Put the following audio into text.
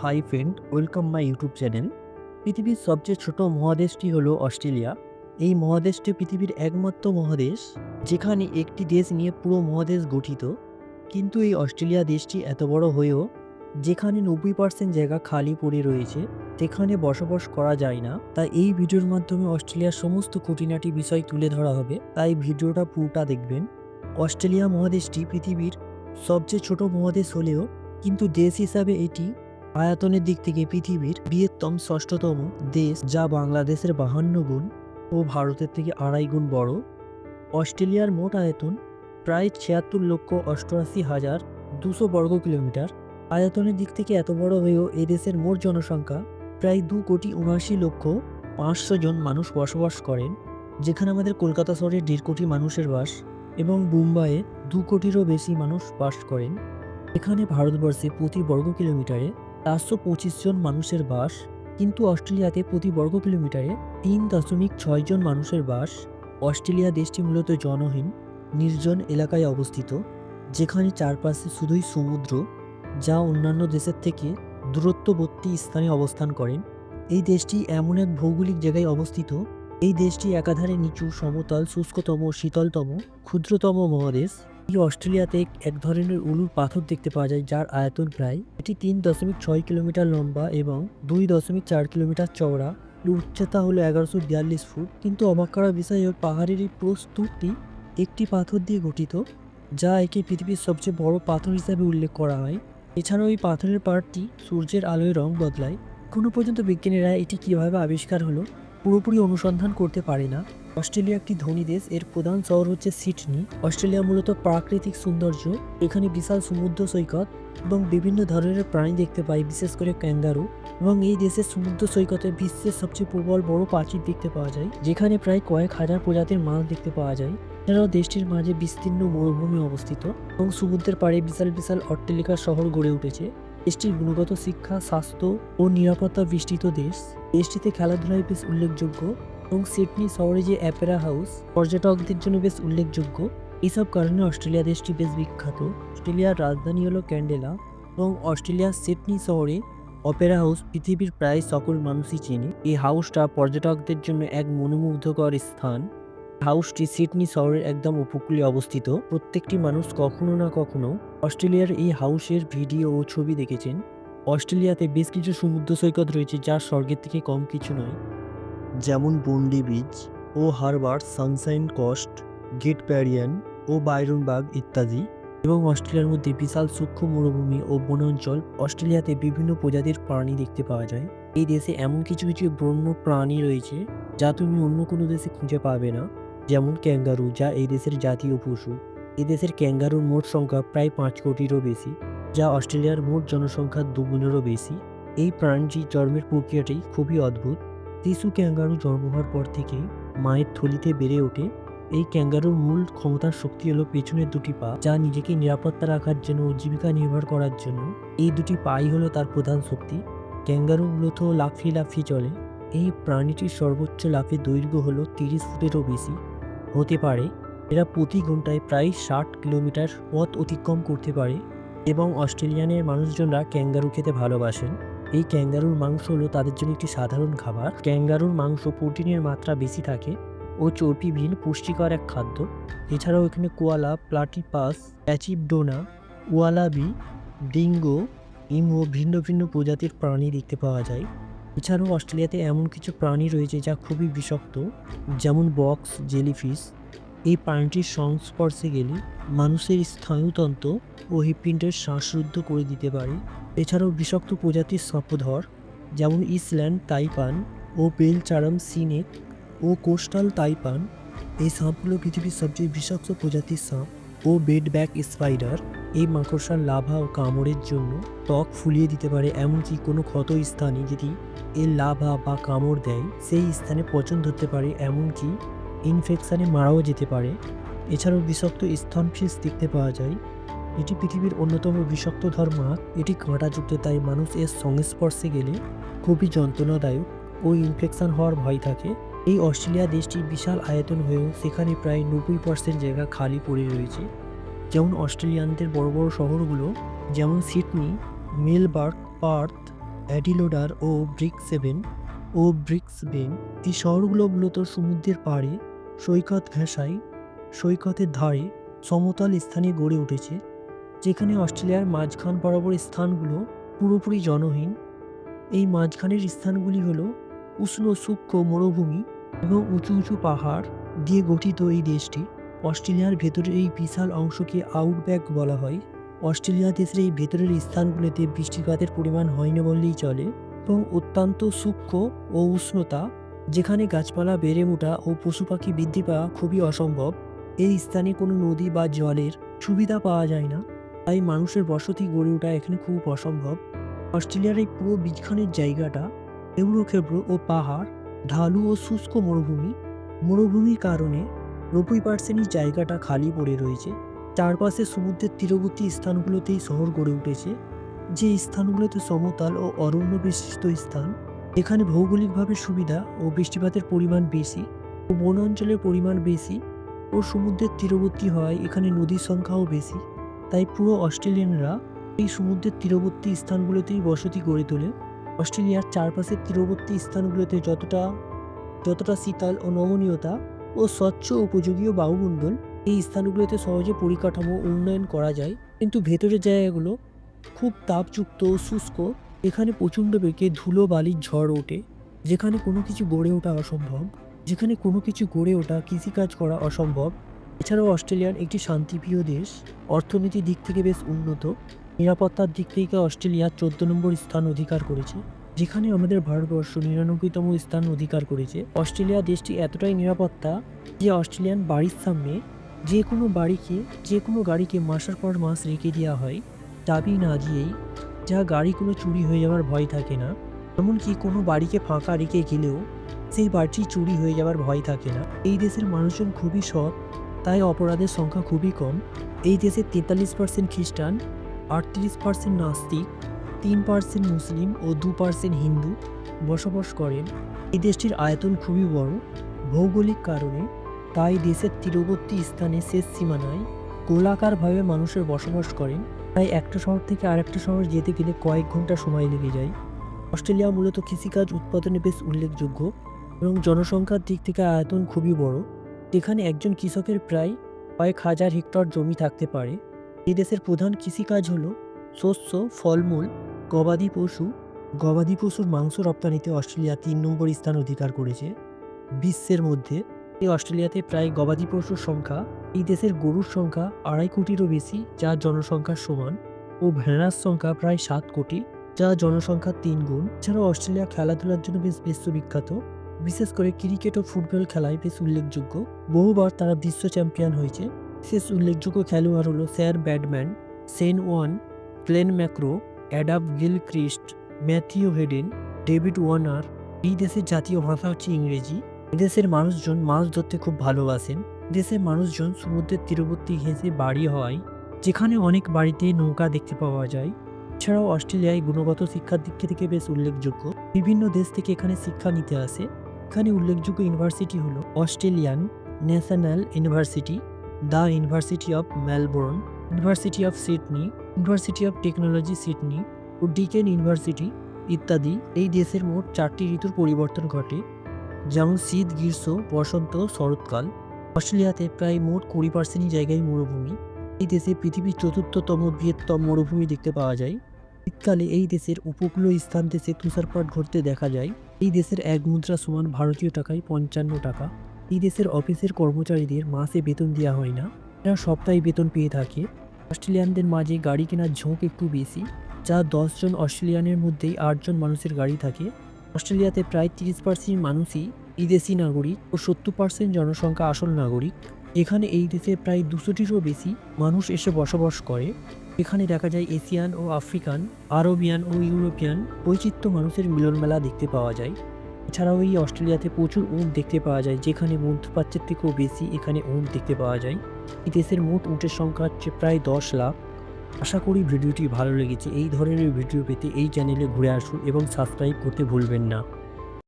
Hi friend welcome my YouTube channel পৃথিবীর সবচেয়ে ছোট মহাদেশটি হলো অস্ট্রেলিয়া। এই মহাদেশটি পৃথিবীর একমাত্র মহাদেশ, যেখানে একটি দেশ নিয়ে পুরো মহাদেশ গঠিত। কিন্তু এই অস্ট্রেলিয়া দেশটি এত বড় হয়েও, যেখানে নব্বই পার্সেন্ট জায়গা খালি পড়ে রয়েছে, সেখানে বসবাস করা যায় না। তাই এই ভিডিওর মাধ্যমে অস্ট্রেলিয়ার সমস্ত খুঁটিনাটি বিষয় তুলে ধরা হবে, তাই ভিডিওটা পুরোটা দেখবেন। অস্ট্রেলিয়া মহাদেশটি পৃথিবীর সবচেয়ে ছোট মহাদেশ হলেও, কিন্তু দেশ হিসাবে এটি আয়তনের দিক থেকে পৃথিবীর বৃহত্তম ষষ্ঠতম দেশ যা বাংলাদেশের বাহান্ন গুণ ও ভারতের থেকে আড়াই গুণ বড়। অস্ট্রেলিয়ার মোট আয়তন প্রায় ছিয়াত্তর লক্ষ অষ্টআশি হাজার দুশো বর্গ কিলোমিটার। আয়তনের দিক থেকে এত বড় হয়েও এ দেশের মোট জনসংখ্যা প্রায় দু কোটি উনআশি লক্ষ পাঁচশো জন মানুষ বসবাস করেন, যেখানে আমাদের কলকাতা শহরে দেড় কোটি মানুষের বাস এবং মুম্বাইয়ে দু কোটিরও বেশি মানুষ বাস করেন। এখানে ভারতবর্ষে প্রতি বর্গ কিলোমিটারে চারশো পঁচিশ জন মানুষের বাস, কিন্তু অস্ট্রেলিয়াতে প্রতি বর্গ কিলোমিটারে তিন দশমিক ছয় জন মানুষের বাস, অস্ট্রেলিয়া দেশটি মূলত জনহীন, নির্জন এলাকায় অবস্থিত, যেখানে চারপাশে শুধুই সমুদ্র, যা অন্যান্য দেশের থেকে দূরত্ববর্তী স্থানে অবস্থান করেন এই দেশটি এমন এক ভৌগোলিক জায়গায় অবস্থিত, এই দেশটি একাধারে নিচু, সমতল, শুষ্কতম, শীতলতম, ক্ষুদ্রতম মহাদেশ। অস্ট্রেলিয়াতে এক ধরনের উলুর পাথর দেখতে পাওয়া যায়, যার আয়তন প্রায় এটি তিন দশমিক ছয় কিলোমিটার লম্বা এবং দুই দশমিক চার কিলোমিটার চওড়া। উচ্চতা হলো এগারোশো বিয়াল্লিশ ফুট, কিন্তু অবাক করার বিষয় হলো পাহাড়ের এই প্রস্তুতটি একটি পাথর দিয়ে গঠিত, যা একে পৃথিবীর সবচেয়ে বড় পাথর হিসাবে উল্লেখ করা হয়। এছাড়াও এই পাথরের পাহাড়টি সূর্যের আলোয় রং বদলায়। এখনও পর্যন্ত বিজ্ঞানীরা এটি কীভাবে আবিষ্কার হলো পুরোপুরি অনুসন্ধান করতে পারে না। অস্ট্রেলিয়া একটি ধনী দেশ, এর প্রধান শহর হচ্ছে সিডনি। অস্ট্রেলিয়া মূলত প্রাকৃতিক সৌন্দর্য, এখানে বিশাল সমুদ্র সৈকত এবং বিভিন্ন ধরনের প্রাণী দেখতে পাই বিশেষ করে ক্যাঙ্গারু এবং এই দেশের সমুদ্র সৈকতে বিশ্বের সবচেয়ে প্রবল বড় প্রাচীর দেখতে পাওয়া যায়, যেখানে প্রায় কয়েক হাজার প্রজাতির মাছ দেখতে পাওয়া যায়। এছাড়াও দেশটির মাঝে বিস্তীর্ণ মরুভূমি অবস্থিত এবং সমুদ্রের পাড়ে বিশাল বিশাল অট্টালিকা শহর গড়ে উঠেছে। দেশটির গুণগত শিক্ষা, স্বাস্থ্য ও নিরাপত্তা বিস্তৃত দেশ। দেশটিতে খেলাধুলায় বেশ উল্লেখযোগ্য এবং সিডনি শহরে যে অ্যাপেরা হাউস, পর্যটকদের জন্য বেশ উল্লেখযোগ্য। এসব কারণে অস্ট্রেলিয়া দেশটি বেশ বিখ্যাত। অস্ট্রেলিয়ার রাজধানী হলো ক্যান্ডেলা এবং অস্ট্রেলিয়ার সিডনি শহরে অপেরা হাউস পৃথিবীর প্রায় সকল মানুষই চেনে। এই হাউসটা পর্যটকদের জন্য এক মনোমুগ্ধকর স্থান। হাউসটি সিডনি শহরের একদম উপকূলে অবস্থিত। প্রত্যেকটি মানুষ কখনো না কখনো অস্ট্রেলিয়ার এই হাউসের ভিডিও ও ছবি দেখেছেন। অস্ট্রেলিয়াতে বেশ কিছু সমুদ্র সৈকত রয়েছে যা স্বর্গের থেকে কম কিছু নয়। যেমন বন্ডি বিচ ও harbour sunshine coast, great barrier ও বাইরনবাগ ইত্যাদি এবং অস্ট্রেলিয়ার মধ্যে বিশাল সূক্ষ্ম মরুভূমি ও বনাঞ্চল অস্ট্রেলিয়াতে বিভিন্ন প্রজাতির প্রাণী দেখতে পাওয়া যায়। এই দেশে এমন কিছু কিছু বন্য প্রাণী রয়েছে যা তুমি অন্য কোনো দেশে খুঁজে পাবে না। যেমন ক্যাঙ্গারু, যা এই দেশের জাতীয় পশু। এই দেশের ক্যাঙ্গারুর মোট সংখ্যা প্রায় পাঁচ কোটিরও বেশি, যা অস্ট্রেলিয়ার মোট জনসংখ্যার দুগুণেরও বেশি। এই প্রাণীটির জন্মের প্রক্রিয়াটি খুবই অদ্ভুত। শিশু ক্যাঙ্গারু জন্ম হওয়ার পর থেকেই মায়ের থলিতে বেড়ে ওঠে। এই ক্যাঙ্গারুর মূল ক্ষমতার শক্তি হলো পেছনের দুটি পা, যা নিজেকে নিরাপত্তা রাখার জন্য জীবিকা নির্ভর করার জন্য। এই দুটি পাই হলো তার প্রধান শক্তি। ক্যাঙ্গারু মূলত লাফিয়ে লাফিয়ে চলে। এই প্রাণীটির সর্বোচ্চ লাফের দৈর্ঘ্য হলো তিরিশ ফুটেরও বেশি। হতে পারে, এরা প্রতি ঘন্টায় প্রায় ষাট কিলোমিটার পথ অতিক্রম করতে পারে এবং অস্ট্রেলিয়ানের মানুষজনরা ক্যাঙ্গারু খেতে ভালোবাসেন। এই ক্যাঙ্গারুর মাংস হলো তাদের জন্য একটি সাধারণ খাবার। ক্যাঙ্গারুর মাংস প্রোটিনের মাত্রা বেশি থাকে ও চর্বিবিহীন পুষ্টিকর এক খাদ্য। এছাড়াও এখানে কোয়ালা প্লাটিপাস প্যাচিপডোনা ওয়ালাবি, ডিঙ্গো, ইমো ভিন্ন ভিন্ন প্রজাতির প্রাণী দেখতে পাওয়া যায়। এছাড়াও অস্ট্রেলিয়াতে এমন কিছু প্রাণী রয়েছে যা খুবই বিষাক্ত, যেমন বক্স, জেলিফিশ। এই প্রাণীটির সংস্পর্শে গেলে মানুষের স্নায়ুতন্ত্র ও হৃৎপিণ্ডের শ্বাসরুদ্ধ করে দিতে পারে। এছাড়াও বিষাক্ত প্রজাতির সাপধর যেমন ইসল্যান্ড তাইপান ও বেলচারাম সিনেক ও কোস্টাল তাইপান, এই সাপগুলো পৃথিবীর সবচেয়ে বিষাক্ত প্রজাতির সাপ ও বেড ব্যাক স্পাইডার। এই মাকড়সার লাভা ও কামড়ের জন্য ত্বক ফুলিয়ে দিতে পারে, এমনকি কোনো ক্ষত স্থানে যদি এর লাভা বা কামড় দেয়, সেই স্থানে পচন ধরতে পারে, এমনকি ইনফেকশানে মারাও যেতে পারে। এছাড়াও বিষাক্ত স্থান স্তনফিস দেখতে পাওয়া যায়। এটি পৃথিবীর অন্যতম বিষাক্ত ধর্মা। এটি কাঁটাযুক্ত তাই মানুষ এর সংস্পর্শে গেলে খুবই যন্ত্রণাদায়ক ও ইনফেকশন হওয়ার ভয় থাকে। এই অস্ট্রেলিয়া দেশটি বিশাল আয়তন হয়েও সেখানে প্রায় নব্বই পার্সেন্ট জায়গা খালি পড়ে রয়েছে। যেমন অস্ট্রেলিয়ানদের বড় বড় শহরগুলো, যেমন সিডনি মেলবার্গ পার্থ, অ্যাডিলোডার ও ব্রিক সেভেন ও ব্রিক্স বেন এই শহরগুলো মূলত সমুদ্রের পাড়ে, সৈকত ঘেঁষাই সৈকতের ধারে সমতল স্থানে গড়ে উঠেছে, যেখানে অস্ট্রেলিয়ার মাঝখান বরাবর স্থানগুলো পুরোপুরি জনহীন। এই মাঝখানের স্থানগুলি হলো উষ্ণ সূক্ষ্ম মরুভূমি এবং উঁচু উঁচু পাহাড় দিয়ে গঠিত এই দেশটি। অস্ট্রেলিয়ার ভেতরের এই বিশাল অংশকে আউটব্যাক বলা হয়। অস্ট্রেলিয়া দেশের এই ভেতরের স্থানগুলোতে বৃষ্টিপাতের পরিমাণ হয় না বললেই চলে এবং অত্যন্ত সূক্ষ্ম ও উষ্ণতা, যেখানে গাছপালা বেড়ে ওঠা ও পশু পাখি বৃদ্ধি পাওয়া খুবই অসম্ভব। এই স্থানে কোনো নদী বা জলের সুবিধা পাওয়া যায় না, তাই মানুষের বসতি গড়ে ওঠা এখানে খুব অসম্ভব। অস্ট্রেলিয়ার এই পুরো বীজখানের জায়গাটা এবড়ো খেবড়ো ও পাহাড়, ঢালু ও শুষ্ক মরুভূমি। মরুভূমির কারণে নব্বই পার্সেন্টই জায়গাটা খালি পড়ে রয়েছে। চারপাশে সমুদ্রের তীরবর্তী স্থানগুলোতেই শহর গড়ে উঠেছে। যে স্থানগুলোতে সমতল ও অরণ্য বিশিষ্ট স্থান, এখানে ভৌগোলিকভাবে সুবিধা ও বৃষ্টিপাতের পরিমাণ বেশি ও বন অঞ্চলের পরিমাণ বেশি ও সমুদ্রের তীরবর্তী হওয়ায় এখানে নদীর সংখ্যাও বেশি। তাই পুরো অস্ট্রেলিয়ানরা এই সমুদ্রের তীরবর্তী স্থানগুলোতেই বসতি গড়ে তোলে। অস্ট্রেলিয়ার চারপাশের তীরবর্তী স্থানগুলোতে যতটা যতটা শীতল ও নমনীয়তা ও স্বচ্ছ উপযোগীয় বায়ুমণ্ডল এই স্থানগুলোতে সহজে পরিকাঠামো উন্নয়ন করা যায়, কিন্তু ভেতরের জায়গাগুলো খুব তাপযুক্ত ও শুষ্ক। এখানে প্রচণ্ড বেগে ধুলো বালির ঝড় ওঠে, যেখানে কোনো কিছু গড়ে ওঠা অসম্ভব, যেখানে কোনো কিছু গড়ে ওঠা কৃষিকাজ করা অসম্ভব। এছাড়াও অস্ট্রেলিয়ান একটি শান্তিপ্রিয় দেশ, অর্থনীতির দিক থেকে বেশ উন্নত। নিরাপত্তার দিক থেকে অস্ট্রেলিয়া চোদ্দ নম্বর স্থান অধিকার করেছে। যেখানে আমাদের ভারতবর্ষ নিরানব্বইতম স্থান অধিকার করেছে, অস্ট্রেলিয়া দেশটি এতটাই নিরাপত্তা যে অস্ট্রেলিয়ান বাড়ির সামনে যে কোনো বাড়িকে যে কোনো গাড়িকে মাসের পর মাস রেখে দেওয়া হয়। চাবি না দিয়েই যা গাড়ি কোনো চুরি হয়ে যাওয়ার ভয় থাকে না, এমনকি কোনো বাড়িকে ফাঁকা রেখে গেলেও সেই বাড়িটি চুরি হয়ে যাওয়ার ভয় থাকে না। এই দেশের মানুষজন খুবই সৎ, তাই অপরাধের সংখ্যা খুবই কম। এই দেশে তেতাল্লিশ পার্সেন্ট খ্রিস্টান, আটত্রিশ পার্সেন্ট নাস্তিক তিন পার্সেন্ট মুসলিম ও দু পার্সেন্ট হিন্দু বসবাস করেন। এই দেশটির আয়তন খুবই বড়। ভৌগোলিক কারণে তাই দেশের তীরবর্তী স্থানে শেষ সীমানায় গোলাকারভাবে মানুষের বসবাস করেন। তাই একটা শহর থেকে আরেকটা শহর যেতে গেলে কয়েক ঘণ্টা সময় লেগে যায়। অস্ট্রেলিয়া মূলত কৃষিকাজ উৎপাদনে বেশ উল্লেখযোগ্য এবং জনসংখ্যার দিক থেকে আয়তন খুবই বড়। যেখানে একজন কৃষকের প্রায় কয়েক হাজার হেক্টর জমি থাকতে পারে। এই দেশের প্রধান কৃষিকাজ হল শস্য, ফলমূল গবাদি পশু, গবাদি পশুর মাংস রপ্তানিতে অস্ট্রেলিয়া তিন নম্বর স্থান অধিকার করেছে। বিশ্বের মধ্যে এই অস্ট্রেলিয়াতে প্রায় গবাদি পশুর সংখ্যা, এই দেশের গরুর সংখ্যা আড়াই কোটিরও বেশি, যা জনসংখ্যার সমান, ও ভেড়ার সংখ্যা প্রায় সাত কোটি, যা জনসংখ্যার তিন গুণ। এছাড়াও অস্ট্রেলিয়া খেলাধুলার জন্য বেশ বিশ্ববিখ্যাত বিশেষ করে ক্রিকেট ও ফুটবল খেলায় বেশ উল্লেখযোগ্য। বহুবার তারা বিশ্ব চ্যাম্পিয়ন হয়েছে। বিশেষ উল্লেখযোগ্য খেলোয়াড় হলো sir Bradman Shane Warne Glenn McGrath Adam Gilchrist Matthew Hayden, David Warner এই দেশের জাতীয় ভাষা হচ্ছে ইংরেজি। দেশের মানুষজন মাছ ধরতে খুব ভালোবাসেন। দেশের মানুষজন সমুদ্রের তীরবর্তী ঘেঁষে বাড়ি হওয়ায়, যেখানে অনেক বাড়িতে নৌকা দেখতে পাওয়া যায়। এছাড়াও অস্ট্রেলিয়ায় গুণগত শিক্ষার দিক থেকে বেশ উল্লেখযোগ্য। বিভিন্ন দেশ থেকে এখানে শিক্ষা নিতে আসে। এখানে উল্লেখযোগ্য ইউনিভার্সিটি হল Australian National University, the University of Melbourne, University of Sydney University of Technology Sydney O Deakin University ইত্যাদি এই দেশের মোট চারটি ঋতুর পরিবর্তন ঘটে, যেমন শীত, গ্রীষ্ম, বসন্ত, শরৎকাল। অস্ট্রেলিয়াতে প্রায় মোট কুড়ি পার্সেন্টই জায়গায় মরুভূমি। এই দেশে পৃথিবীর চতুর্থতম বৃহত্তম মরুভূমি দেখতে পাওয়া যায়। শীতকালে এই দেশের উপকূলীয় স্থান দেশে তুষারপাত ঘটতে দেখা যায়। এই দেশের এক মুদ্রা সমান ভারতীয় টাকায় পঞ্চান্ন টাকা। এই দেশের অফিসের কর্মচারীদের মাসে বেতন দেওয়া হয় না। এরা সপ্তাহে বেতন পেয়ে থাকে। অস্ট্রেলিয়ানদের মাঝে গাড়ি কেনার ঝোঁক একটু বেশি, যা দশজন অস্ট্রেলিয়ানের মধ্যেই আটজন মানুষের গাড়ি থাকে। অস্ট্রেলিয়াতে প্রায় তিরিশ পার্সেন্ট মানুষই বিদেশি নাগরিক ও সত্তর পার্সেন্ট জনসংখ্যা আসল নাগরিক। এখানে এই দেশে প্রায় দুশোটিরও বেশি মানুষ এসে বসবাস করে। এখানে দেখা যায় এশিয়ান ও আফ্রিকান, আরবিয়ান ও ইউরোপিয়ান বৈচিত্র্য মানুষের মিলনমেলা দেখতে পাওয়া যায়। এছাড়াও এই অস্ট্রেলিয়াতে প্রচুর উঁট দেখতে পাওয়া যায়, যেখানে মধ্যপ্রাচ্যের থেকেও বেশি এখানে উঁট দেখতে পাওয়া যায়। এই দেশের মোট উটের সংখ্যা হচ্ছে প্রায় দশ লাখ। আশা করি ভিডিওটি ভালো লেগেছে। এই ধরনের ভিডিও পেতে এই চ্যানেলে ঘুরে আসুন এবং সাবস্ক্রাইব করতে ভুলবেন না।